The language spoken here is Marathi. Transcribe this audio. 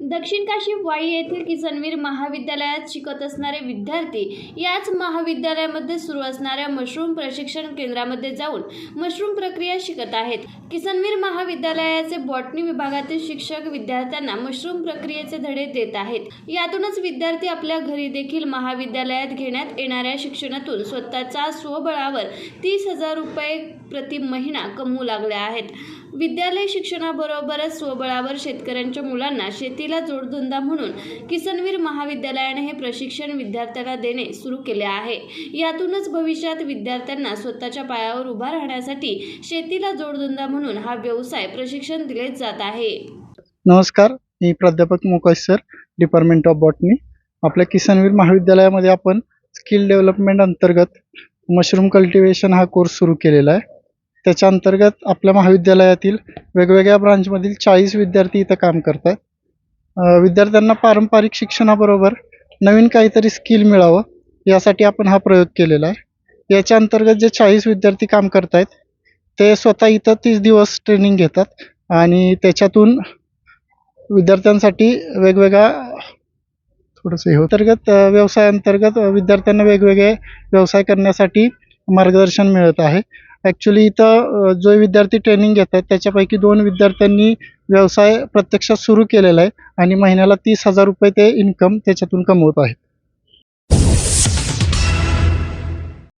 दक्षिण काशी वाई येथील किसनवीर महाविद्यालयात शिकत असणारे विद्यार्थी याच महाविद्यालयामध्ये सुरू असणाऱ्या मशरूम प्रशिक्षण केंद्रामध्ये जाऊन मशरूम प्रक्रिया शिकत आहेत. किसनवीर महाविद्यालयाचे बॉटनी विभागातील शिक्षक विद्यार्थ्यांना मशरूम प्रक्रियेचे धडे देत आहेत. यातूनच विद्यार्थी आपल्या घरी देखील महाविद्यालयात घेण्यात येणाऱ्या शिक्षणातून स्वतःचा स्वबळावर तीस हजार रुपये प्रति महिना कमवू लागल्या आहेत. विद्यालय शिक्षणाबरोबरच स्वबळावर शेतकऱ्यांच्या मुलांना शेतीला जोडधंदा म्हणून किसनवीर महाविद्यालयाने हे प्रशिक्षण विद्यार्थ्यांना देणे सुरू केले आहे. यातूनच भविष्यात विद्यार्थ्यांना स्वतःच्या पायावर उभा राहण्यासाठी शेतीला जोडधंदा म्हणून हा व्यवसाय प्रशिक्षण दिले जात आहे. नमस्कार मी प्राध्यापक Mukesh sir department of botany आपल्या किसनवीर महाविद्यालयामध्ये आपण स्किल डेव्हलपमेंट अंतर्गत मशरूम कल्टिवेशन हा कोर्स सुरू केलेला आहे. त्याच्या अंतर्गत आपल्या महाविद्यालयातील वेगवेगळ्या ब्रांचमधील चाळीस विद्यार्थी इथं काम करतात. विद्यार्थ्यांना पारंपरिक शिक्षणाबरोबर नवीन काहीतरी स्किल मिळावं यासाठी आपण हा प्रयोग केलेला आहे. याच्या अंतर्गत जे चाळीस विद्यार्थी काम करत आहेत ते स्वतः इथं तीस दिवस ट्रेनिंग घेतात आणि त्याच्यातून विद्यार्थ्यांसाठी वेगवेगळ्या थोडंसं हे होतं. अंतर्गत व्यवसायांतर्गत विद्यार्थ्यांना वेगवेगळे व्यवसाय करण्यासाठी मार्गदर्शन मिळत आहे ॲक्च्युली इथं जो विद्यार्थी ट्रेनिंग घेत आहेत त्याच्यापैकी दोन विद्यार्थ्यांनी व्यवसाय प्रत्यक्षात सुरू केलेला आहे आणि महिन्याला तीस हजार रुपये ते इन्कम त्याच्यातून कमवत आहेत